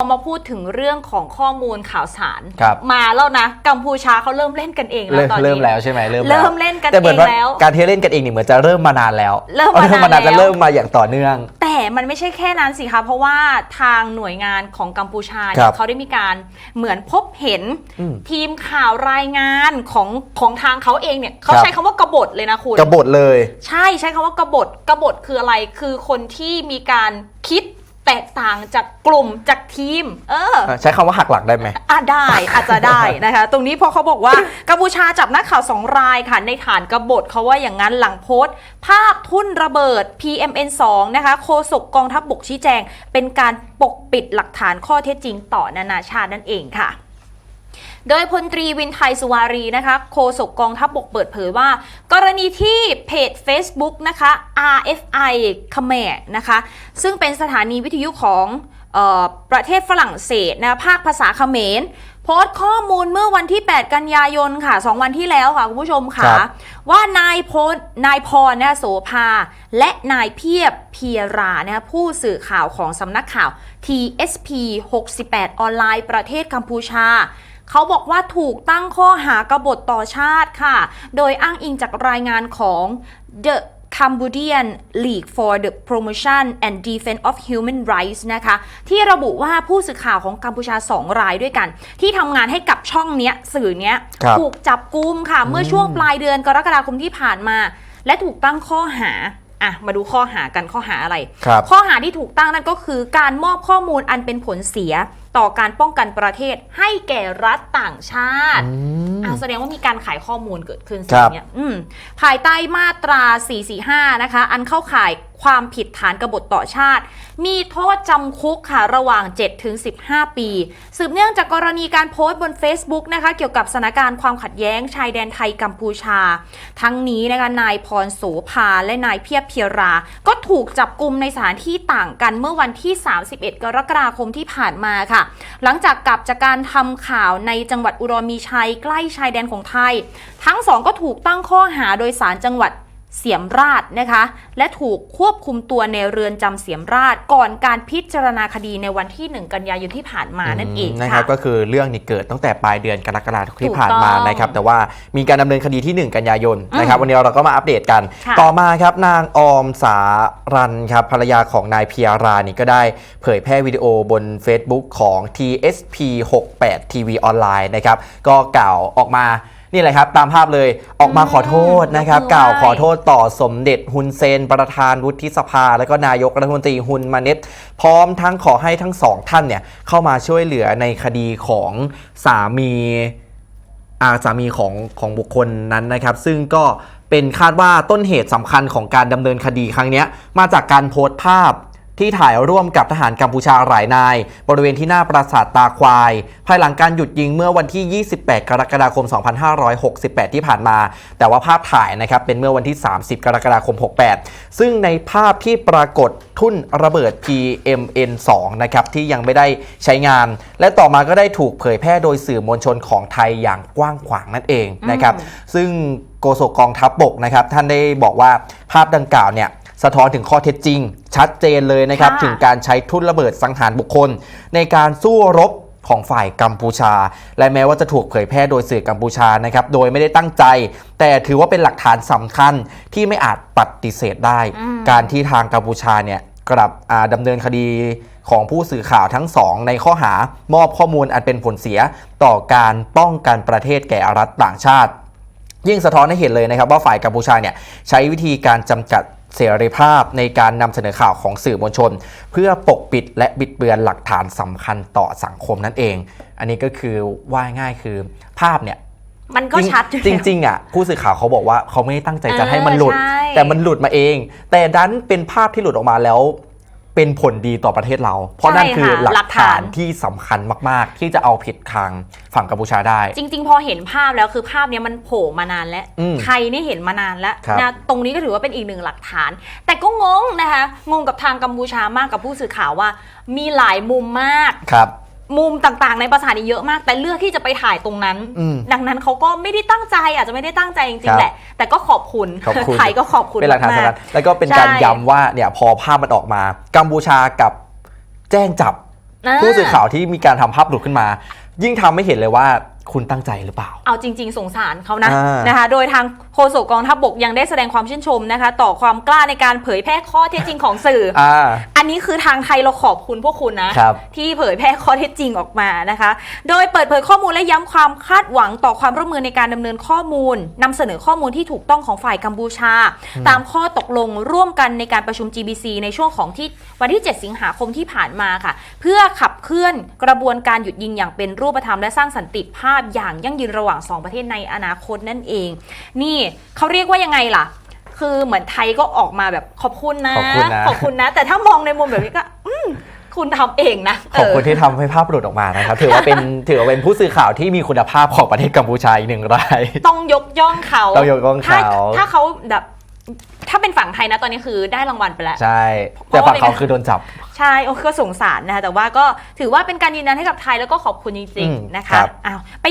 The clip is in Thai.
มาพูดถึงเรื่องของข้อมูลข่าวสาร ครับ มาแล้วนะกัมพูชาเขาเริ่มเล่นกันเองแล้วเริ่มตอนนี้เริ่มแล้วใช่ไหมเริ่มเริ่มเล่นกันแต่เหมือนว่าเองแล้ว การที่เล่นกันเองนี่เหมือนจะเริ่มมานานแล้วเริ่มมานานมานานแล้ว จะเริ่มมาอย่างต่อเนื่อง แต่มันไม่ใช่แค่นั้นสิคะเพราะว่าทางหน่วยงานของกัมพูชาคเนี่รัยบเขาได้มีการเหมือนพบเห็นอืมทีมข่าวรายงานของของทางเขาเองเนี่ยเขาครับ ใช้คำว่ากบฏเลยนะคุณ กบฏเลย ใช่ใช้คำว่ากบฏกบฏคืออะไรคือคนที่มีการคิด แตกต่างจากกลุ่มจากทีม เออ ใช้คำว่าหักหลักได้ไหม อะได้อาจจะได้นะคะ ตรงนี้พอเขาบอกว่า กัมพูชาจับนักข่าวสองรายค่ะ ในฐานกบฏเขาว่าอย่างนั้นหลังโพสต์ ภาพทุ่นระเบิด PMN2 นะคะโฆษกกองทัพบบกชี้แจง เป็นการปกปิดหลักฐานข้อเท็จจริงต่อนานาชาตินั่นเองค่ะ โดยพลตรีวินไทยสุวารีนะคะโฆษกกองทัพบบกเปิดเผยว่า กรณีที่เพจ Facebook นะคะ RFI เขมรนะคะซึ่งเป็นสถานีวิทยุของเออประเทศฝรั่งเศสนะภาคภาษาเขมรโพสต์ข้อมูลเมื่อวันที่ 8 กันยายนค่ะ 2 วันที่แล้วค่ะ คุณผู้ชมค่ะครับว่านายพลนายพรนะโสภา และนายเพียบเพียรานะผู้สื่อข่าวของสำนักข่าว TSP 68 ออนไลน์ประเทศกัมพูชา เขาบอกว่าถูกตั้งข้อหากบฏต่อชาติค่ะ โดยอ้างอิงจากรายงานของ The Cambodian League for the Promotion and Defense of Human Rights นะคะ ที่ระบุว่าผู้สื่อข่าวของกัมพูชาสองรายด้วยกัน ที่ทำงานให้กับช่องเนี้ยสื่อเนี้ยครับถูกจับกุมค่ะ เมื่อช่วงปลายเดือนกรกฎาคมที่ผ่านมา และถูกตั้งข้อหาอะมาดูข้อหากันข้อหาอะไรครับข้อหาที่ถูกตั้งนั่นก็คือการมอบข้อมูลอันเป็นผลเสียต่อการป้องกันประเทศให้แก่รัฐต่างชาติอืมอ่าแสดงว่ามีการขายข้อมูลเกิดขึ้นครับสิ่งเนี้ยอืมภายใต้มาตรา 445 นะคะ อันเข้าข่ายความผิดฐานกบฏต่อชาติ มีโทษจำคุกค่ะระหว่าง 7 ถึง 15 ปี สืบเนื่องจากกรณีการโพสต์บน Facebook นะคะเกี่ยวกับสถานการณ์ความขัดแย้งชายแดนไทยกัมพูชา ทั้งนี้นะคะนายพรโสภาและนายเพียบเพียรา ก็ถูกจับกลุ่มในสถานที่ต่างกันเมื่อวันที่ 31 กรกฎาคมที่ผ่านมาค่ะหลังจากกลับจากการทำข่าวในจังหวัดอุดรมีชัยใกล้ชายแดนของไทย ทั้งสองก็ถูกตั้งข้อหาโดยสารจังหวัด เสียมราชนะคะ และถูกควบคุมตัวในเรือนจำเสียมราชก่อนการพิจารณาคดีในวันที่ 1 กันยายนที่ผ่านมานั่นเองนะคค่ะรับก็คือเรื่องนี้เกิดตั้งแต่ปลายเดือนกรกฎาคมที่ถูกผ่านมาต้องนะครับแต่ว่ามีการดำเนินคดีที่ 1 กันยายนอืมนะครับวันนี้เราก็มาอัปเดตกันค่ะต่อมาครับนางออมสารันครับภรรยาของนายเพียรานี่ก็ได้เผยแพร่วิดีโอบน Facebook ของ TSP 68 TV ออนไลน์นะครับก็กล่าวออกมา นี่แหละครับตามภาพเลยออกมาขอโทษนะครับยกมือไหว้กล่าวขอโทษต่อสมเด็จฮุนเซน ประธานวุฒิสภา และก็นายกรัฐมนตรีฮุนมาเน็ตพร้อมทั้งขอให้ทั้งสองท่านเนี่ยเข้ามาช่วยเหลือในคดีของสามีอาสามีของของบุคคลนั้นนะครับ ซึ่งก็เป็นคาดว่าต้นเหตุสำคัญของการดำเนินคดีครั้งเนี้ยมาจากการโพสต์ภาพ ที่ถ่ายร่วมกับทหารกัมพูชาหลายนาย บริเวณที่หน้าปราสาทตาควาย ภายหลังการหยุดยิงเมื่อวันที่ 28 กรกฎาคม 2568 ที่ผ่านมา แต่ว่าภาพถ่ายนะครับเป็นเมื่อวันที่ 30 กรกฎาคม 68 ซึ่งในภาพที่ปรากฏทุ่นระเบิด PMN2 นะครับที่ยังไม่ได้ใช้งาน และต่อมาก็ได้ถูกเผยแพร่โดยสื่อมวลชนของไทยอย่างกว้างขวางนั่นเองนะครับซึ่งโฆษกกองทัพบบกนะครับท่านได้บอกว่าภาพดังกล่าวเนี่ย สะท้อนถึงข้อเท็จจริง ชัดเจนเลยนะครับค่ะถึงการใช้ทุ่นระเบิดสังหารบุคคล ในการสู้รบของฝ่ายกัมพูชา และแม้ว่าจะถูกเผยแพร่โดยสื่อกัมพูชานะครับ โดยไม่ได้ตั้งใจ แต่ถือว่าเป็นหลักฐานสำคัญที่ไม่อาจปฏิเสธได้อืมการที่ทางกัมพูชาเนี่ยกลับอ่าดำเนินคดีของผู้สื่อข่าวทั้งสองในข้อหามอบข้อมูลอันเป็นผลเสียต่อการป้องกันประเทศแก่รัฐต่างชาติ ยิ่งสะท้อนให้เห็นเลยนะครับว่าฝ่ายกัมพูชาเนี่ยใช้วิธีการจำกัด เสรีภาพในการนำเสนอข่าวของสื่อมวลชน เพื่อปกปิดและบิดเบือนหลักฐานสำคัญต่อสังคมนั่นเอง อันนี้ก็คือว่าง่ายคือภาพเนี่ยมันก็ชัดอยู่จริงจริงๆอะผู้สื่อข่าวเขาบอกว่าเขาไม่ได้ตั้งใจจะให้มันหลุดเออใช่แต่มันหลุดมาเอง แต่ดันเป็นภาพที่หลุดออกมาแล้ว เป็นผลดีต่อประเทศเรา เพราะนั่นคือหลักฐานที่สำคัญมาก ๆ ที่จะเอาผิดทางฝั่งกัมพูชาได้ จริง ๆ พอเห็นภาพแล้วคือภาพเนี้ยมันโผล่มานานแล้วอืมไทยนี่เห็นมานานแล้วครับนะตรงนี้ก็ถือว่าเป็นอีกหนึ่งหลักฐาน แต่ก็งงนะคะงงกับทางกัมพูชามากกับผู้สื่อข่าวว่า มีหลายมุมมากครับ มุมต่างๆ ในประสาทนี่เยอะมาก แต่เลือกที่จะไปถ่ายตรงนั้น อืมดังนั้นเขาก็ไม่ได้ตั้งใจอาจจะไม่ได้ตั้งใจจคริรังบๆแหละ แต่ก็ขอบคุณขอบคุณ ไทยก็ขอบคุณเป็นหลักฐานมากสำคัญแล้วก็เป็นการใช่ ย้ำว่าเนี่ยพอภาพมันออกมากัมพูชากับแจ้งจับอ่าผู้สื่อข่าวที่มีการทำภาพหลุดขึ้นมา ยิ่งทำให้เห็นเลยว่า คุณตั้งใจหรือเปล่า เอาจริง ๆ สงสารเขานะอ่านนะคะ โดยทางโฆษกกองทัพบกยังได้แสดงความชื่นชมนะคะ ต่อความกล้าในการเผยแพร่ข้อเท็จจริงของสื่อออ่า อันนี้คือทางไทยเราขอบคุณพวกคุณนะ ครับ ที่เผยแพร่ข้อเท็จจริงออกมานะคะ โดยเปิดเผยข้อมูลและย้ำความคาดหวังต่อความร่วมมือในการดำเนินข้อมูลนำเสนอข้อมูลที่ถูกต้องของฝ่ายกัมพูชา ตามข้อตกลงร่วมกันในการประชุม GBC ในช่วงของที่วันที่ 7 สิงหาคมที่ผ่านมาค่ะ เพื่อขับเคลื่อนกระบวนการหยุดยิงอย่างเป็นรูปธรรมและสร้างสันติภาพอย่างยั่งยืนระหว่างสองประเทศในอนาคตนั่นเอง นี่เขาเรียกว่ายังไงล่ะ คือเหมือนไทยก็ออกมาแบบขอบคุณนะ ขอบคุณนะ ขอบคุณนะ แต่ถ้ามองในมุมแบบนี้ก็ อืมคุณทำเองนะขอบคุณเที่ทำให้ภาพหลุดออกมานะครับ ถือว่าเป็นถือว่าเป็นผู้สื่อข่าวที่มีคุณภาพของประเทศกัมพูชาอีกหนึ่งราย ต้องยกย่องเขาต้องยกย่องเขาถ้ถ้าเขาแบบ ถ้าเป็นฝั่งไทยนะตอนนี้คือได้รางวัลไปแล้ว ใช่ แต่ฝั่งเขาคือโดนจับ ใช่โอ้ก็สงสารนะคะแต่ว่าก็ถือว่าเป็นการยืนยันให้กับไทยแล้วก็ขอบคุณจริงอืมๆนะครัคะบอ้าวไปดู